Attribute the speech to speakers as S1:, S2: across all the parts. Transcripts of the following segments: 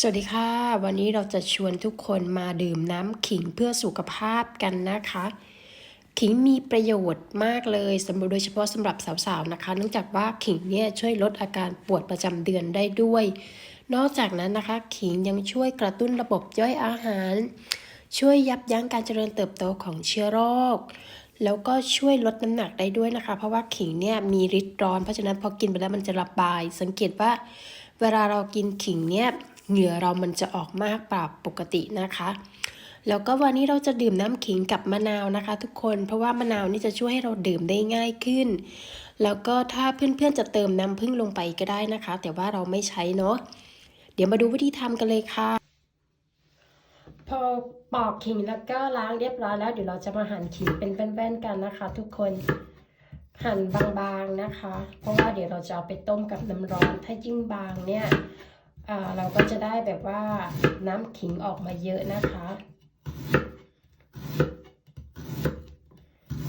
S1: สวัสดีค่ะ วันนี้เราจะชวนทุกคนมาดื่มน้ำขิงเพื่อสุขภาพกันนะคะ ขิงมีประโยชน์มากเลยสำหรับโดยเฉพาะสำหรับสาวๆนะคะ เนื่องจากว่าขิงเนี่ยช่วยลดอาการปวดประจำเดือนได้ด้วย นอกจากนั้นนะคะ ขิงยังช่วยกระตุ้นระบบย่อยอาหาร ช่วยยับยั้งการเจริญเติบโตของเชื้อโรคแล้วก็ช่วยลดน้ำหนักได้ด้วยนะคะ เพราะว่าขิงเนี่ยมีฤทธิ์ร้อนเพราะฉะนั้นพอกินไปแล้วมันจะระบาย สังเกตว่า เวลาเรากินขิงเนี่ย เหงื่อเรามันจะออกมากกว่าปกตินะคะ แล้วก็วันนี้เราจะดื่มน้ำขิงกับมะนาวนะคะ ทุกคน เพราะว่ามะนาวนี่จะช่วยให้เราดื่มได้ง่ายขึ้น แล้วก็ถ้าเพื่อนๆจะเติมน้ำผึ้งลงไปก็ได้นะคะ แต่ว่าเราไม่ใช้เนาะ เดี๋ยวมาดูวิธีทำกันเลยค่ะ พอปอกขิงแล้วก็ล้างเรียบร้อยแล้วเดี๋ยวเราจะมาหั่นขิงเป็นแป้นๆกันนะคะ ทุกคนหั่นบางๆนะคะ เพราะว่าเดี๋ยวเราจะเอาไปต้มกับน้ำร้อน ถ้ายิ่งบางเนี่ย เราก็จะได้แบบว่าน้ำขิงออกมาเยอะนะคะ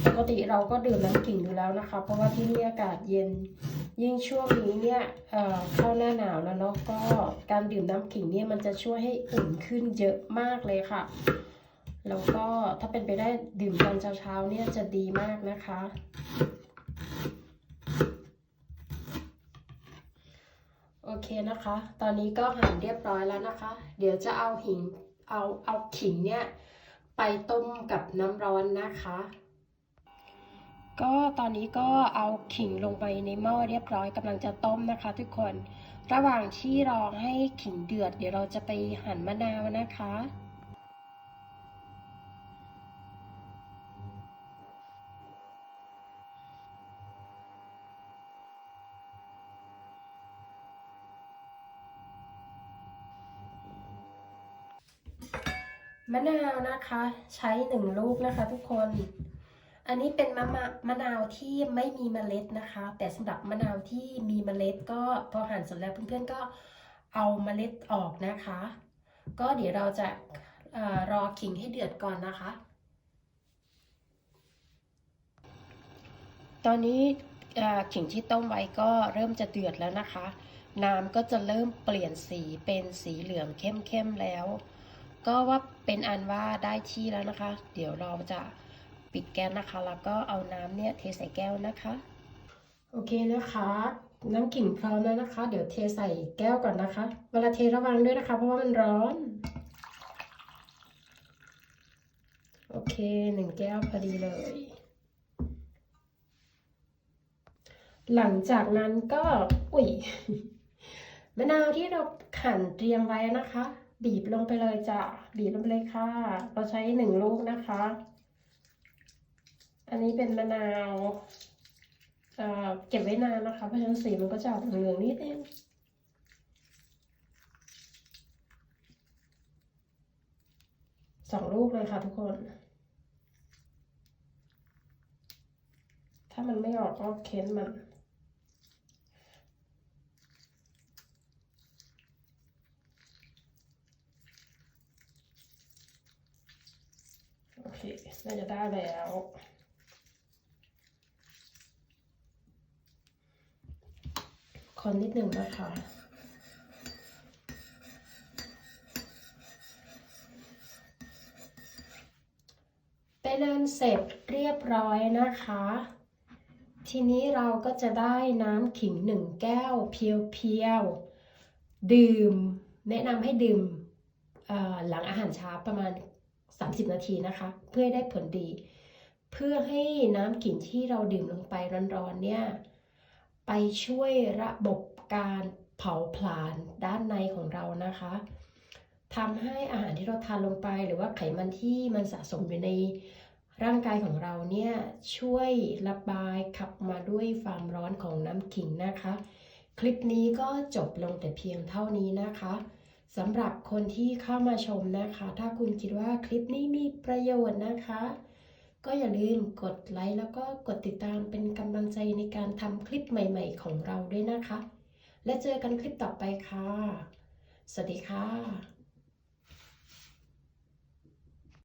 S1: ปกติเราก็ดื่มน้ำขิงอยู่แล้วนะคะ เพราะว่าที่นี่อากาศเย็น ยิ่งช่วงนี้เนี่ยเข้าหน้าหนาวแล้วเนาะก็การดื่มน้ำขิงเนี่ยมันจะช่วยให้อุ่นขึ้นเยอะมากเลยค่ะ แล้วก็ถ้าเป็นไปได้ดื่มตอนเช้าๆเนี่ยจะดีมากนะคะ โอ เคนะคะ ตอนนี้ก็หั่นเรียบร้อยแล้วนะคะ เดี๋ยวจะเอาหิงเอาเอาขิงเนี่ยไปต้มกับน้ำร้อนนะคะ ก็ตอนนี้ก็เอาขิงลงไปในหม้อเรียบร้อยกำลังจะต้มนะคะ ทุกคน ระหว่างที่รอให้ขิงเดือด เดี๋ยวเราจะไปหั่นมะนาวนะคะ มะนาวนะคะ ใช้หนึ่งลูกนะคะ ทุกคน อันนี้เป็นมะมะมะนาวที่ไม่มีเมล็ดนะคะ แต่สำหรับมะนาวที่มีเมล็ดก็พอหั่นเสร็จแล้วเพื่อนๆก็เอาเมล็ดออกนะคะ ก็เดี๋ยวเราจะอรอขิงให้เดือดก่อนนะคะ ตอนนี้ขิงที่ต้มไว้ก็เริ่มจะเดือดแล้วนะคะ น้ำก็จะเริ่มเปลี่ยนสีเป็นสีเหลืองเข้มๆแล้ว ก็ว่าเป็นอันว่าได้ที่แล้วนะคะ เดี๋ยวเราจะปิดแก๊สนะคะ แล้วก็เอาน้ำเนี่ยเทใส่แก้วนะคะ โอเคนะคะ น้ำกิ่งพร้อมแล้วนะคะ เดี๋ยวเทใส่แก้วก่อนนะคะ เวลาเทระวังด้วยนะคะ เพราะว่ามันร้อน โอเคหนึ่งแก้วพอดีเลย หลังจากนั้นก็ อุ้ยมะนาวที่เราขั่นเตรียมไว้นะคะ บีบลงไปเลยจ้ะบีบลงไปเลยค่ะ เราใช้หนึ่งลูกนะคะ อันนี้เป็นมะนาวเอ่อเก็บไว้นานนะคะเพราะฉะนั้นสีมันก็จะออกเหลืองๆนิดนึงสองลูกเลยค่ะทุกคน ถ้ามันไม่ออกก็เค้นมัน โอเคน่าจะได้แล้วคนนิดหนึ่งนะคะเป็นอันเสร็จเรียบร้อยนะคะ ทีนี้เราก็จะได้น้ำขิงหนึ่งแก้วเพียวๆ ดื่ม แนะนำให้ดื่มหลังอาหารเช้าประมาณ 30 นาทีนะคะ เพื่อให้ได้ผลดี เพื่อให้น้ำขิงที่เราดื่มลงไปร้อนๆเนี่ยไปช่วยระบบการเผาผลาญด้านในของเรานะคะทำให้อาหารที่เราทานลงไปหรือว่าไขมันที่มันสะสมอยู่ในร่างกายของเราเนี่ยช่วยระบายขับมาด้วยความร้อนของน้ำขิงนะคะ คลิปนี้ก็จบลงแต่เพียงเท่านี้นะคะ สำหรับคนที่เข้ามาชมนะคะ ถ้าคุณคิดว่าคลิปนี้มีประโยชน์นะคะ ก็อย่าลืมกดไลค์แล้วก็กดติดตามเป็นกำลังใจในการทำคลิปใหม่ ๆ ของเราด้วยนะคะ และเจอกันคลิปต่อไปค่ะ สวัสดีค่ะ